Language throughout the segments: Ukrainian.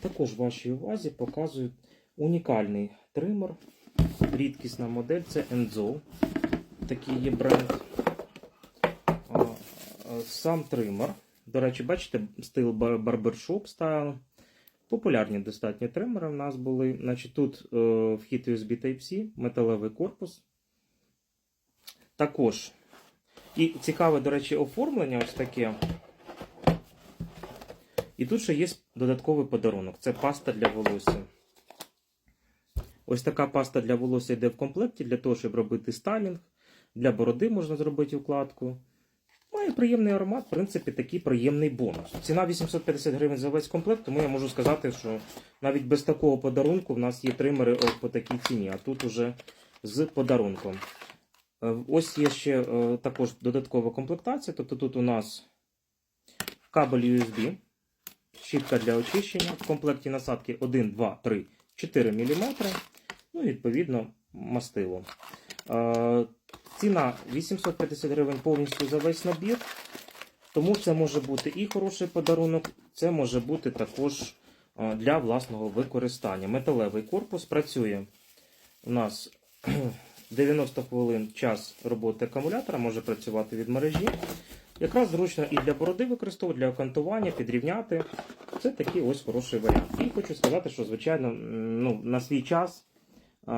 Також вашій увазі показують унікальний тример. Рідкісна модель це Enzo. Такий є бренд. Сам тример. До речі, бачите, стил барбершоп стайл. Популярні достатньо тримери в нас були. Значить, тут е, вхід USB Type-C, металевий корпус. Також. І цікаве, до речі, оформлення ось таке. І тут ще є додатковий подарунок. Це паста для волосся. Ось така паста для волосся йде в комплекті для того, щоб робити стайлінг. Для бороди можна зробити укладку. Має приємний аромат, в принципі, такий приємний бонус. Ціна 850 гривень за весь комплект, тому я можу сказати, що навіть без такого подарунку в нас є тримери по такій ціні, а тут уже з подарунком. Е, Ось є ще е, також додаткова комплектація. Тобто тут у нас кабель USB, щітка для очищення. В комплекті насадки 1, 2, 3, 4 мм. Ну, відповідно, мастило. Е, Ціна 850 гривень повністю за весь набір. Тому це може бути і хороший подарунок, це може бути також е, для власного використання. Металевий корпус працює у нас 90 хвилин час роботи акумулятора, може працювати від мережі. Якраз зручно і для бороди використовувати, для окантування, підрівняти. Це такий ось хороший варіант. І хочу сказати, що, звичайно, ну, на свій час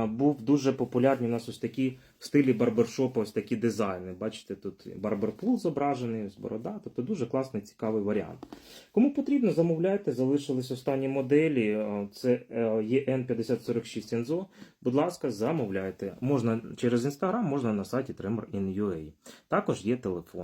був дуже популярний у нас ось такі в стилі барбершопу, ось такі дизайни. Бачите, тут барберпул зображений, ось борода, тобто дуже класний, цікавий варіант. Кому потрібно, замовляйте, залишились останні моделі. Це е, EN5046 Enzo. Будь ласка, замовляйте. Можна через інстаграм, можна на сайті Tremor.in.ua. Також є телефон.